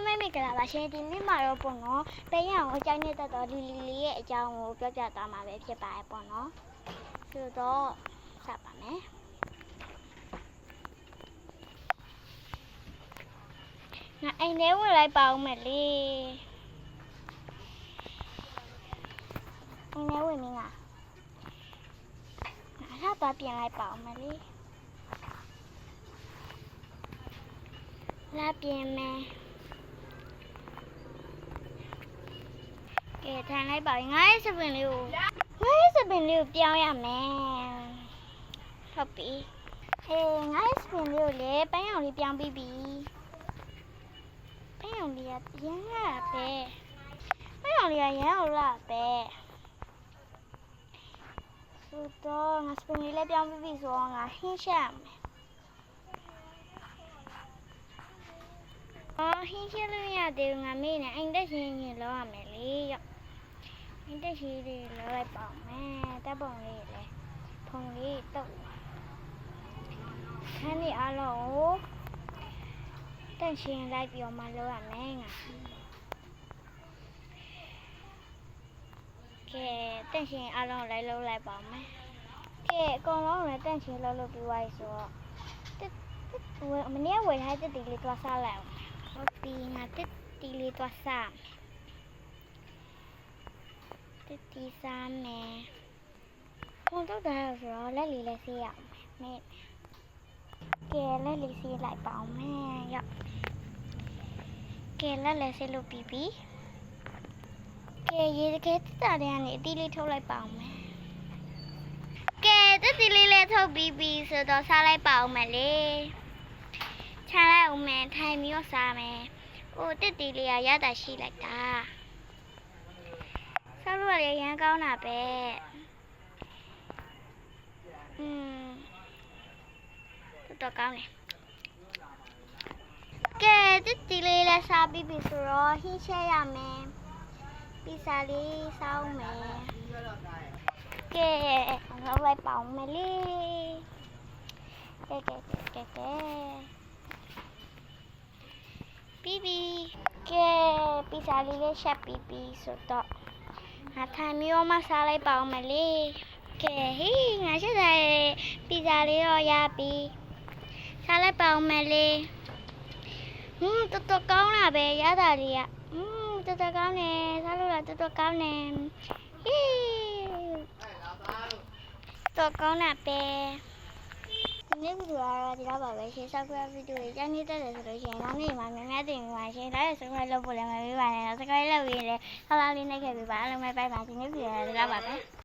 လုံးမိတ်မင်္ဂလာပါရှင်ဒီနေ့မှာတော့ပေါ့နော်ပဲရအောင်အကြိုက်နေတဲ့တော့လီလီလေးရဲ့အကြောင်းကိုပြောပြသွားမှာပဲဖြစ်ပါတယ်ပေါ့နော်ဆိုတော့စပါမယ်ငါအိမ်ထဲဝင်လိုက်ပါဦးမယ်လေအိမ်ထဲဝင်မင်းကငါထားသွားပြင်လိုက်ပါဦးမယ်လေလာပြင်မယ် ကဲထိုင်လိုက်ပါငါရဲ့စပင်လေးကိုငါရဲ့စပင်လေးကိုပြောင်းရမယ်ဟုတ်ပြီအေးငါရဲ့စပင်လေးကိုလည်းပန်းရောင်လေးပြောင်းပြီးပြီပန်းရောင်လေးကရမ်းလာပဲပန်းရောင်လေးကရမ်းလာပဲဆိုတော့ငါစပင်လေးလည်းပြောင်းပြီးပြီဆိုတော့ငါဟင်းချက်ရမယ်အော်ဟင်းချက်လို့မရသေးဘူးငါမေ့နေအိမ်တက်ရှင်ရင်လောက်ရမယ်လေရော က်အင်းတက်ရှိလေးလောက်လိုက်ပါမယ်တပ်ပုံလေးလေဖုံလေးတုတ်ခန်းလေးအားလုံးကိုတန့်ရှင်းလိုက်ပြီးတော့မှလောက်ရမယ်ငါကဲတန့်ရှင်းအားလုံးလိုက်လောက်လိုက်ပါမယ်ကဲအကုန်လုံးလည်းတန့်ရှင်းလောက်လုပ်ပြီးသွားပြီဆိုတော့တစ်တစ် ဝယ်မနေ့ကဝယ်ထားတဲ့တစ်တီလေးသွားစားလိုက်အောင်ဟုတ်ပြီငါတစ်တီလေးသွားစားမယ်တစ်တီစားမယ်။ပုံတော့တာဆိုတော့လက်လေးလည်းဆေးရအောင်မယ်။ကဲလက်လေးဆေးလိုက်ပါအောင်မယ်။ရော့။ကဲလက်လည်းဆေးလို့ပြီးပြီ။ကဲရေတကယ်တက်တာတဲ့ကနေအတီးလေးထုတ်လိုက်ပါအောင်မယ်။ကဲတက်တီလေးလည်းထုတ်ပြီးပြီဆိုတော့စားလိုက်ပါအောင်မယ်လေ။ချလိုက်အောင်မယ်ထိုင်ပြီးတော့စားမယ်။အိုးတက်တီလေးကရတာရှိလိုက်တာ။ ဆောက်လို့ရရမ်းကောင်းတာပဲอืมတော်တော်ကောင်းတယ်ကဲဒီတီလေးလည်းစားပြီးပြီဆိုတော့ဟင်းချက်ရမယ်ပီဇာလေးစောင်းမယ်ကဲလောက်လိုက်ပေါင်းမယ်လေကဲကဲကဲကဲကဲပြီးပြီကဲပီဇာလေးလည်းချက်ပြီးပြီဆိုတော့ ငါထိုင်ပြီးတော့မှစားလိုက်ပါအောင်မလေးကဲဟေးငါချက်စားရဲ့ပီဇာလေးတော့ရပြီစားလိုက်ပါအောင်မလေးဟွန်းတော်တော်ကောင်းတာပဲရတာလေးကဟွန်းတော်တော်ကောင်းတယ်စားလို့လားတော်တော်ကောင်းတယ်ဟေးတော်ကောင်းတာပဲဒီ နေ့ဗီဒီယိုကတော့ဒီတော့ပါပဲရှင်းဆောက်ခွဲဗီဒီယိုလေးကြိုက်နေတတ်တယ်ဆိုလို့ရှိရင်နောက်နေ့မှာများများတင်ပါရှင်ဒါရဲ့ subscribe လုပ်ဖို့လည်းမပေးပါနဲ့ subscribe လုပ်ရင်လည်းဟောလာလေးနှိပ်ခဲ့ပေးပါအားလုံးပဲပိုက်ပါဒီနေ့ဗီဒီယိုကတော့ဒီတော့ပါပဲ